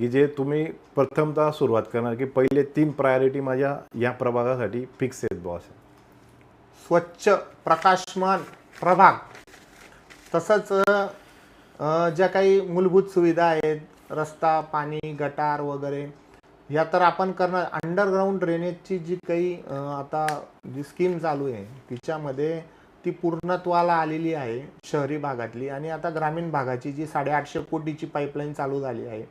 की जे तुम्ही प्रथमतः सुरुवात करणार की पहिले तीन प्रायोरिटी माझ्या या प्रभागासाठी फिक्स आहेत बॉस स्वच्छ प्रकाशमान प्रभाग. तसंच ज्या काही मूलभूत सुविधा आहेत रस्ता पाणी गटार वगैरे या तर आपण करणार. अंडरग्राऊंड ड्रेनेजची जी काही आता जी स्कीम चालू आहे तिच्यामध्ये ती पूर्णत्वाला आलेली आहे शहरी भागातली. आणि आता ग्रामीण भागाची जी साडेआठशे कोटीची पाईपलाईन चालू झाली आहे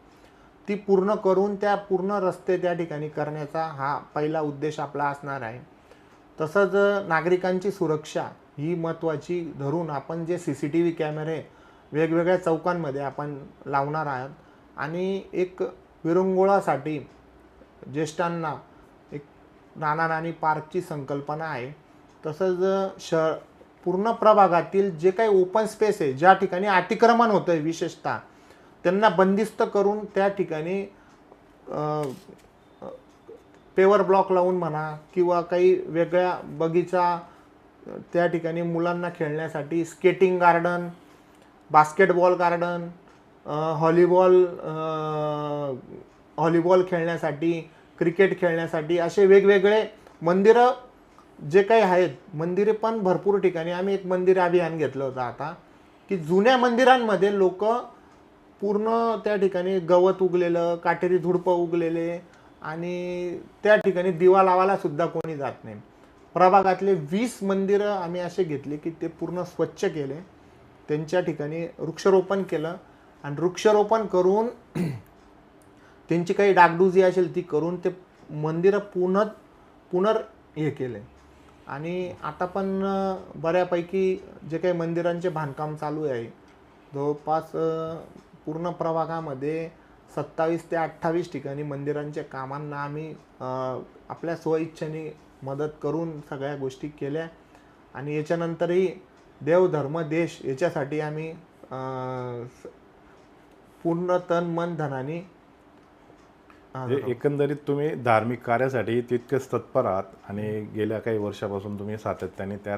ती पूर्ण करून त्या पूर्ण रस्ते त्या ठिकाणी करण्याचा हा पहिला उद्देश आपला असणार आहे. तसंच नागरिकांची सुरक्षा ही महत्त्वाची धरून आपण जे सी सी टी व्ही कॅमेरे वेगवेगळ्या चौकांमध्ये आपण लावणार आहोत आणि एक विरंगुळासाठी ज्येष्ठांना एक नाना नानी पार्कची संकल्पना आहे. तसंच श पूर्ण प्रभागातील जे काही ओपन स्पेस आहे ज्या ठिकाणी अतिक्रमण होतं आहे विशेषतः त्यांना बंदिस्त करून त्या ठिकाणी पेवर ब्लॉक लावून म्हणा किंवा काही वेगळ्या बगीचा त्या ठिकाणी मुलांना खेळण्यासाठी skating garden basketball garden volleyball volleyball खेळण्यासाठी क्रिकेट खेळण्यासाठी असे वेगवेगळे मंदिरं जे काही आहेत मंदिरे पण भरपूर ठिकाणी. आम्ही एक मंदिर अभियान घेतलं होतं आता की जुन्या मंदिरांमध्ये लोक पूर्ण त्या ठिकाणी गवत उगलेलं काटेरी झुडपं उगलेले आणि त्या ठिकाणी दिवा लावायला सुद्धा कोणी जात नाही. प्रभागातले वीस मंदिरं आम्ही असे घेतले की ते पूर्ण स्वच्छ केले. त्यांच्या ठिकाणी वृक्षारोपण केलं आणि वृक्षारोपण करून त्यांची काही डागडुजी असेल ती करून ते मंदिरं पुनः पुनर् हे केले. आणि आता पण बऱ्यापैकी जे काही मंदिरांचे बांधकाम चालू आहे जवळपास पूर्ण प्रभागामध्ये सत्तावीस ते अठ्ठावीस ठिकाणी मंदिरांच्या कामांना आम्ही आपल्या स्वइच्छेने मदत करून सगळ्या गोष्टी केल्या. आणि याच्यानंतरही देव धर्म देश याच्यासाठी आम्ही पूर्ण तन मन धनाने म्हणजे एकंदरीत तुम्ही धार्मिक कार्यासाठी तितकेच तत्पर आहात आणि गेल्या काही वर्षापासून तुम्ही सातत्याने त्या